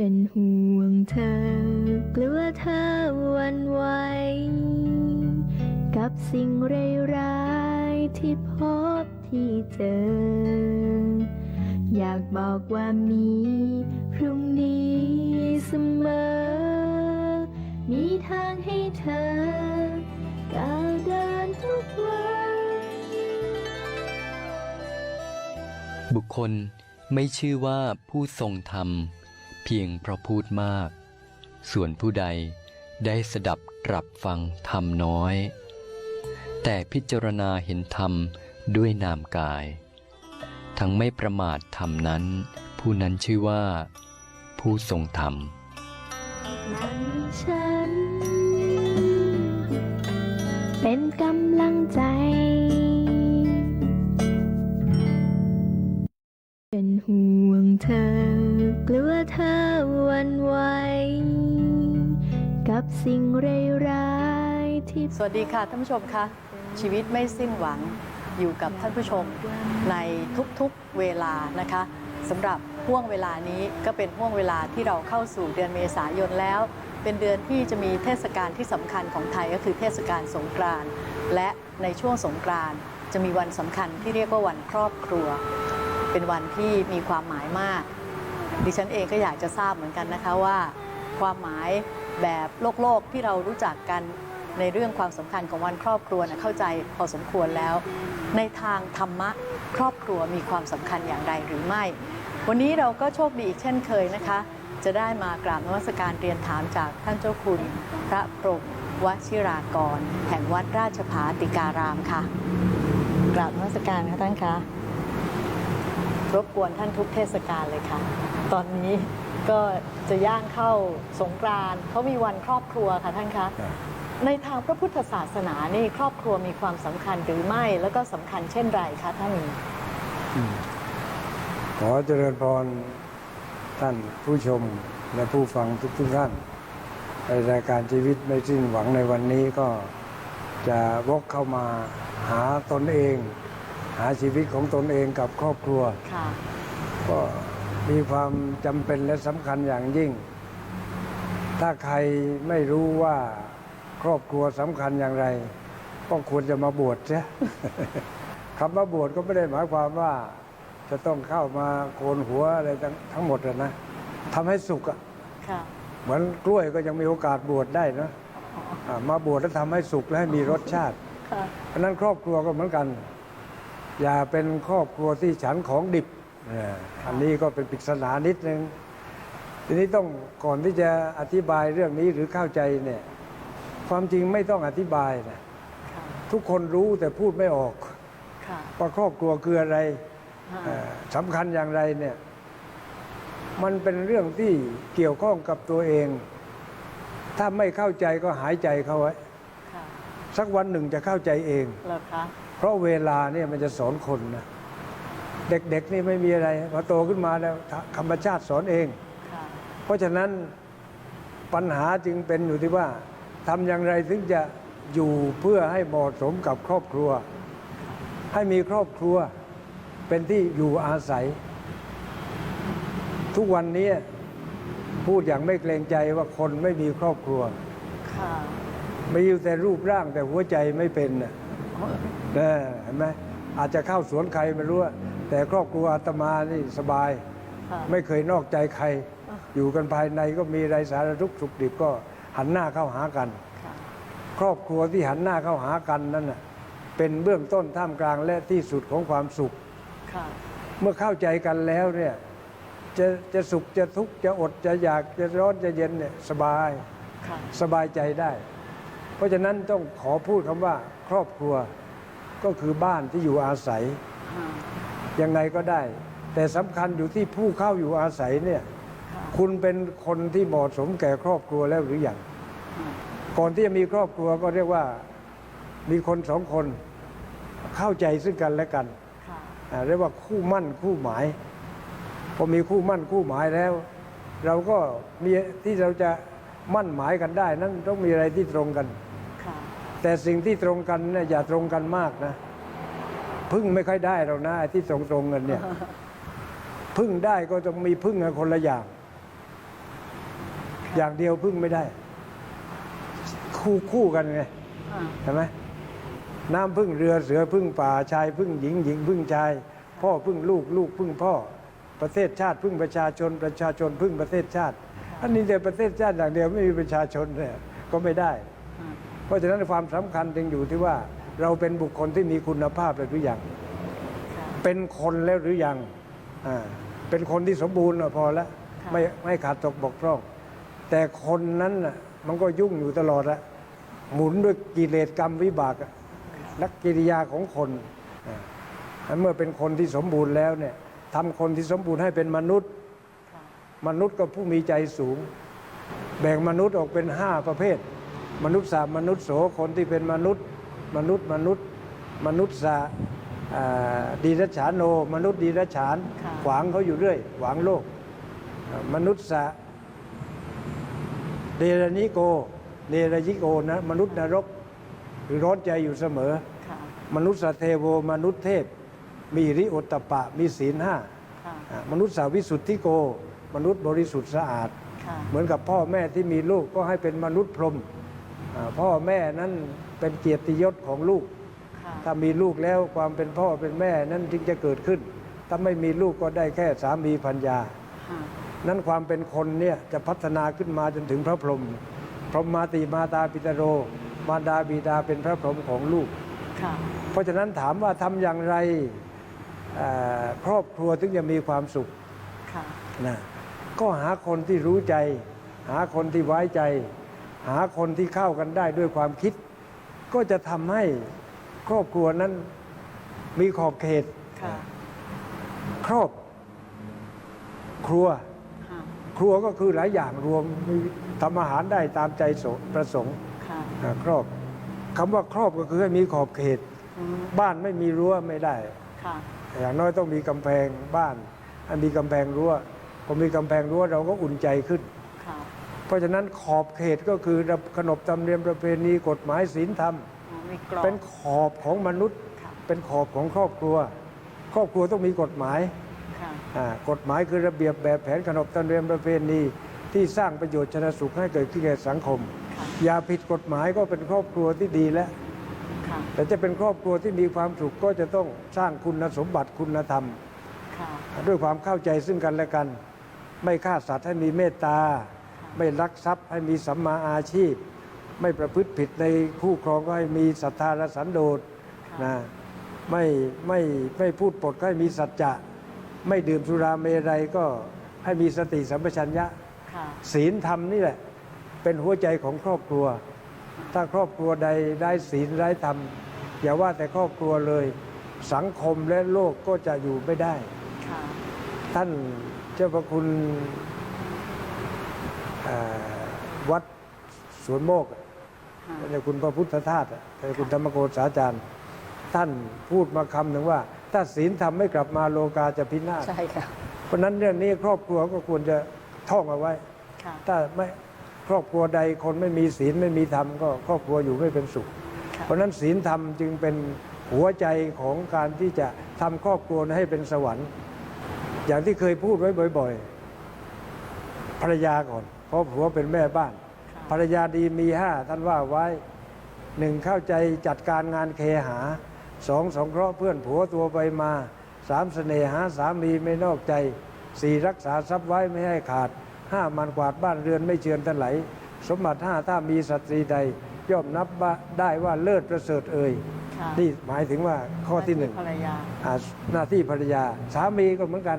เป็นห่วงเธอกลัวเธอวันไหวกับสิ่งร้ายๆที่พบที่เจอ อยากบอกว่ามีพรุ่งนี้เสมอ มีทางให้เธอก้าวเดินทุกวัน บุคคลไม่ชื่อว่าผู้ทรงธรรม พียงเพราะพูดมาก ส่วนผู้ใดได้สดับตรับฟังธรรมน้อย แต่พิจารณาเห็นธรรมด้วยนามกาย ทั้งไม่ประมาทธรรมนั้น ผู้นั้นชื่อว่า ผู้ทรงธรรมนั้นฉัน เป็นกำลังใจ เป็นห่วงเธอกลัวเธอวันไหวกับสิ่งร้ายๆที่สวัสดีค่ะท่านผู้ชมคะชีวิตไม่สิ้นหวังอยู่กับท่านผู้ชมในทุกๆเวลานะคะสำหรับห่วงเวลานี้ก็เป็นห่วงเวลาที่เราเข้าสู่เดือนเมษายนแล้ว เป็นเดือนที่จะมีเทศกาลที่สำคัญของไทยก็คือเทศกาลสงกรานต์และในช่วงสงกรานต์จะมีวันสำคัญที่เรียกว่าวันครอบครัว เป็นวันที่มีความหมายมาก ดิฉันเองก็อยากจะทราบเหมือนกันนะคะว่า ความหมายแบบโลกโลกที่เรารู้จักกันในเรื่องความสำคัญของวันครอบครัวนะเข้าใจพอสมควรแล้ว ในทางธรรมะครอบครัวมีความสำคัญอย่างไรหรือไม่ วันนี้เราก็โชคดีอีกเช่นเคยนะคะ จะได้มากราบนมัสการเรียนถามจากท่านเจ้าคุณ พระพรหมวชิรากร แห่งวัดราชภาติการามค่ะ กราบนมัสการค่ะท่านคะ รบกวนท่านทุกเทศกาลเลยค่ะ ตอนนี้ก็จะย่างเข้าสงกรานต์เขามีวันครอบครัวค่ะท่านคะครับในทางพระพุทธศาสนานี่ครอบครัวมีความสำคัญหรือไม่ แล้วก็สำคัญเช่นไรคะท่านขอเจริญพรท่านผู้ชมและผู้ฟังทุกทุกๆท่านในรายการชีวิตไม่สิ้นหวังในวันนี้ก็จะวกเข้ามาหาตนเอง หาชีวิตของตนเองกับครอบครัว ค่ะ ก็มีความจำเป็นและสำคัญอย่างยิ่ง ถ้าใครไม่รู้ว่าครอบครัวสำคัญอย่างไร ก็ควรจะมาบวชเสีย คำว่าบวชก็ไม่ได้หมายความว่า จะต้องเข้ามาโกนหัวอะไรทั้งทั้งหมดอะนะทำให้สุขอะค่ะ เหมือนกล้วยก็ยังมีโอกาสบวชได้นะอ่ามาบวชแล้วทำให้สุขและให้มีรสชาติ ค่ะ เพราะฉะนั้นครอบครัวก็เหมือนกัน อย่าเป็นครอบครัวที่ฉันของดิบเนี่ยอันนี้ก็เป็นปริศนานิดนึง ทีนี้ต้องก่อนที่จะอธิบายเรื่องนี้หรือเข้าใจเนี่ยความจริงไม่ต้องอธิบายนะค่ะทุกคนรู้แต่พูดไม่ออกค่ะว่าครอบครัวคืออะไรอ่าเอ่อสำคัญอย่างไรเนี่ย มันเป็นเรื่องที่เกี่ยวข้องกับตัวเอง ถ้าไม่เข้าใจก็หายใจเข้าไว้ค่ะสักวันหนึ่งจะเข้าใจเองเหรอคะ เพราะเวลาเนี่ยมันจะสอนคนนะเด็กๆนี่ไม่มีอะไรพอโตขึ้นมาแล้วธรรมชาติสอนเองค่ะเพราะฉะนั้นปัญหาจึงเป็นอยู่ที่ว่าทำอย่างไรถึงจะอยู่เพื่อให้เหมาะสมกับครอบครัว ให้มีครอบครัวเป็นที่อยู่อาศัย ทุกวันนี้พูดอย่างไม่เกรงใจว่าคนไม่มีครอบครัวค่ะมีอยู่แต่รูปร่างแต่หัวใจไม่เป็นน่ะนะ เห็นไหมอาจจะเข้าสวนใครไม่รู้อะแต่ครอบครัวอาตมานี่สบายค่ะไม่เคยนอกใจใคร อยู่กันภายในก็มีไรสารทุกข์สุขดิบก็หันหน้าเข้าหากันค่ะครอบครัวที่หันหน้าเข้าหากันนั่นน่ะเป็นเบื้องต้นท่ามกลางและที่สุดของความสุขค่ะเมื่อเข้าใจกันแล้วเนี่ยจะจะสุขจะทุกข์จะอดจะอยากจะร้อนจะเย็นเนี่ยสบายค่ะสบายใจได้ เพราะฉะนั้นต้องขอพูดคำว่าครอบครัว ก็คือบ้านที่อยู่อาศัยค่ะยังไงก็ได้ แต่สำคัญอยู่ที่ผู้เข้าอยู่อาศัยเนี่ยค่ะคุณเป็นคนที่เหมาะสมแก่ครอบครัวแล้วหรือยังก่อนที่จะมีครอบครัวก็เรียกว่ามีคนสองคนเข้าใจซึ่งกันและกันค่ะอ่าเรียกว่าคู่มั่นคู่หมายพอมีคู่มั่นคู่หมายแล้ว เราก็มีที่เราจะมั่นหมายกันได้ นั้นต้องมีอะไรที่ตรงกันค่ะ แต่สิ่งที่ตรงกันเนี่ยอย่าตรงกันมากนะ พึ่งไม่ค่อยได้หรอกนะไอ้ที่ตรงตรงๆกันเนี่ย พึ่งได้ก็ต้องมีพึ่งกันคนละอย่าง อย่างเดียวพึ่งไม่ได้ คู่คู่กันไงอ่าใช่ไหมน้ำพึ่งเรือเสือพึ่งป่าชายพึ่งหญิงหญิงพึ่งชาย พ่อพึ่งลูกลูกพึ่งพ่อ ประเทศชาติพึ่งประชาชนประชาชนพึ่งประเทศชาติ อันนี้แต่ประเทศชาติอย่างเดียวไม่มีประชาชนเนี่ยก็ไม่ได้อ่า เพราะฉะนั้นความสำคัญจึงอยู่ที่ว่าเราเป็นบุคคลที่มีคุณภาพแล้วหรือยังค่ะเป็นคนแล้วหรือยังอ่าเป็นคนที่สมบูรณ์อะพอแล้วค่ะไม่ไม่ขาดตกบกพร่อง แต่คนนั้นน่ะมันก็ยุ่งอยู่ตลอดละหมุนด้วยกิเลสกรรมวิบากอะนักกิริยาของคนอ่าอันเมื่อเป็นคนที่สมบูรณ์แล้วเนี่ยทำคนที่สมบูรณ์ให้เป็นมนุษย์ค่ะมนุษย์ก็ผู้มีใจสูง แบ่งมนุษย์ออกเป็นห้าประเภท มนุษย์สามมนุษย์โสคนที่เป็นมนุษย์ มนุษย์มนุษย์ มนุษย์สาอ่าดีรัจฉานโน มนุษย์ดีรัจฉานค่ะขวางเขาอยู่เรื่อยขวางโลกอ่ามนุษย์สาเดรนิโกเดรยิโกนะมนุษย์นรกหรือร้อนใจอยู่เสมอค่ะมนุษย์สเทโวมนุษย์เทพ มีริโอตตปปะมีศีลห้าค่ะอ่ามนุษย์สาวิสุทธิโก มนุษย์บริสุทธิ์สะอาดค่ะเหมือนกับพ่อแม่ที่มีลูกก็ให้เป็นมนุษย์พรหมอ่า พ่อแม่นั้นเป็นเกียรติยศของลูกค่ะถ้ามีลูกแล้วความเป็นพ่อเป็นแม่นั้นจึงจะเกิดขึ้น ถ้าไม่มีลูกก็ได้แค่สามีพัญญาค่ะนั้นความเป็นคนเนี่ยจะพัฒนาขึ้นมาจนถึงพระพรหม พรหมมาติมาตาปิตโร มารดาบิดาเป็นพระพรหมของลูกค่ะเพราะฉะนั้นถามว่าทำอย่างไรเอ่อครอบครัวถึงจะมีความสุขค่ะนะก็หาคนที่รู้ใจ หาคนที่ไว้ใจ หาคนที่เข้ากันได้ด้วยความคิด ก็จะทำให้ครอบครัวนั้นมีขอบเขตค่ะครอบครัว ค่ะครัวก็คือหลายอย่างรวมมีทำอาหารได้ตามใจโสประสงค์ค่ะอ่าครอบคำว่าครอบก็คือให้มีขอบเขต อืมบ้านไม่มีรั้วไม่ได้ ค่ะอย่างน้อยต้องมีกำแพงบ้านให้มีกำแพงรั้วพอมีกำแพงรั้วเราก็อุ่นใจขึ้นค่ะ เพราะฉะนั้นขอบเขตก็คือขนบธรรมเนียมประเพณีกฎหมายศีลธรรมอ๋อมีกรอบเป็นขอบของมนุษย์ค่ะเป็นขอบของครอบครัว ครอบครัวต้องมีกฎหมายค่ะอ่ากฎหมายคือระเบียบแบบแผนขนบธรรมเนียมประเพณีที่สร้างประโยชน์ชนะสุขให้เกิดขึ้นแก่สังคมค่ะอย่าผิดกฎหมายก็เป็นครอบครัวที่ดีแล้วค่ะแต่จะเป็นครอบครัวที่มีความสุขก็จะต้องสร้างคุณสมบัติคุณธรรมค่ะด้วยความเข้าใจซึ่งกันและกัน ไม่ฆ่าสัตว์ให้มีเมตตา ไม่ลักทรัพย์ให้มีสัมมาอาชีพ ไม่ประพฤติผิดในคู่ครองก็ให้มีศรัทธาและสันโดษนะไม่ไม่ไม่พูดปดก็ให้มีสัจจะ ไม่ดื่มสุราเมรัยก็ให้มีสติสัมปชัญญะค่ะศีลธรรมนี่แหละ เป็นหัวใจของครอบครัว ถ้าครอบครัวใดได้ศีลได้ธรรม อย่าว่าแต่ครอบครัวเลย สังคมและโลกก็จะอยู่ไม่ได้ค่ะท่านเจ้าพระคุณเอ่อ วัดสวนโมกอะค่ะท่านเจ้าคุณพระพุทธทาสอะท่านเจ้าคุณธรรมโกษาจารย์ ท่านพูดมาคำหนึ่งว่า ถ้าศีลธรรมไม่กลับมาโลกาจะพินาศใช่ค่ะเพราะฉะนั้นเรื่องนี้ครอบครัวก็ควรจะท่องเอาไว้ค่ะถ้าไม่ครอบครัวใดคนไม่มีศีลไม่มีธรรมก็ครอบครัวอยู่ไม่เป็นสุขค่ะเพราะฉะนั้นศีลธรรมจึงเป็นหัวใจของการที่จะทำครอบครัวให้เป็นสวรรค์ อย่างที่เคยพูดไว้บ่อย ๆ ภรรยาก่อน เพราะผัวเป็นแม่บ้านค่ะภรรยาดีมีห้าท่านว่าไว้หนึ่งเข้าใจจัดการงานเคหาสองสงเคราะห์เพื่อนผัวตัวไปมาสามเสน่หาสามีไม่นอกใจสี่รักษาทรัพย์ไว้ไม่ให้ขาดห้ามันกวาดบ้านเรือนไม่เชือนทันไหลสมบัติห้าถ้ามีสตรีใด ย่อมนับว่าได้ว่าเลิศประเสริฐเอ่ยค่ะนี่หมายถึงว่าข้อที่หนึ่งภรรยาอ่าหน้าที่ภรรยา สามีก็เหมือนกัน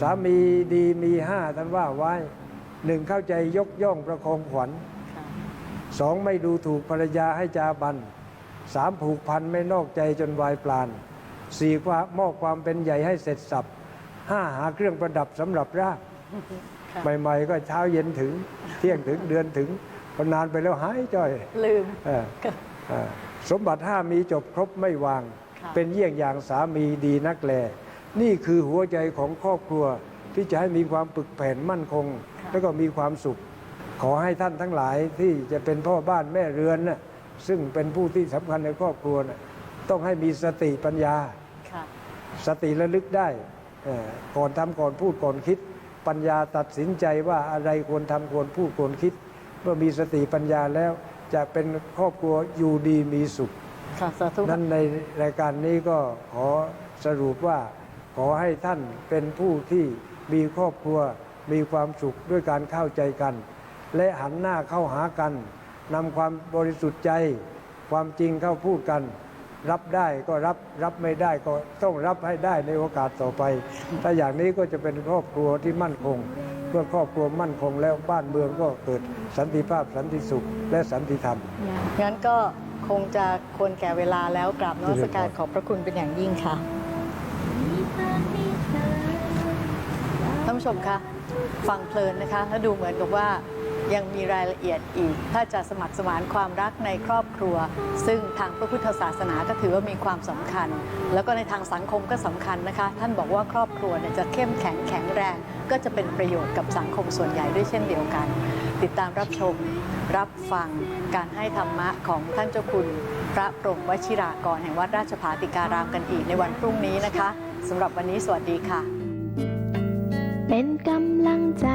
สามีดีมีห้าท่านว่าไว้ หนึ่งเข้าใจยกย่องประคองขวัญค่ะสองไม่ดูถูกภรรยาให้จาบันสามผูกพันไม่นอกใจจนวายปลานสี่ความมอบความเป็นใหญ่ให้เสร็จสับห้าหาเครื่องประดับสำหรับร่างค่ะใหม่ๆ ก็เช้าเย็นถึง เที่ยงถึงเดือนถึงพอนานไปแล้วหายจ้อย ลืมเออเออสมบัติห้ามีจบครบไม่วางค่ะเป็นเยี่ยงอย่างสามีดีนักแล นี่คือหัวใจของครอบครัว ที่จะให้มีความปึกแผ่นมั่นคงค่ะแล้วก็มีความสุข ขอให้ท่านทั้งหลายที่จะเป็นพ่อบ้านแม่เรือนน่ะซึ่งเป็นผู้ที่สำคัญในครอบครัวน่ะต้องให้มีสติปัญญาค่ะสติระลึกได้เอ่อก่อนทำก่อนพูดก่อนคิด ปัญญาตัดสินใจว่าอะไรควรทำควรพูดควรคิด เมื่อมีสติปัญญาแล้วจะเป็นครอบครัวอยู่ดีมีสุขค่ะสาธุนั้นในรายการนี้ก็ขอสรุปว่าขอให้ท่านเป็นผู้ที่ มีครอบครัว มีความสุขด้วยการเข้าใจกัน และหันหน้าเข้าหากันนำความบริสุทธิ์ใจ ความจริงเข้าพูดกัน รับได้ก็รับรับไม่ได้ก็ต้องรับให้ได้ในโอกาสต่อไป ถ้าอย่างนี้ก็จะเป็นครอบครัวที่มั่นคงเมื่อครอบครัวมั่นคงแล้วบ้านเมืองก็เกิดสันติภาพสันติสุขและสันติธรรม งั้นก็คงจะควรแก่เวลาแล้วกราบนมัสการขอบพระคุณเป็นอย่างยิ่งค่ะานผู้ชมคะฟังเพลินนะคะ แล้วดูเหมือนกับว่ายังมีรายละเอียดอีก ถ้าจะสมัครสมานความรักในครอบครัว ซึ่งทางพระพุทธศาสนาก็ถือว่ามีความสำคัญ แล้วก็ในทางสังคมก็สำคัญนะคะ ท่านบอกว่าครอบครัวเนี่ยจะเข้มแข็งแข็งแรง ก็จะเป็นประโยชน์กับสังคมส่วนใหญ่ด้วยเช่นเดียวกัน ติดตามรับชม รับฟังการให้ธรรมะของท่านเจ้าคุณ พระพรมวชิรากรแห่งวัดราชภาติการามกันอีกในวันพรุ่งนี้นะคะสำหรับวันนี้สวัสดีค่ะ เป็นกำลังใจ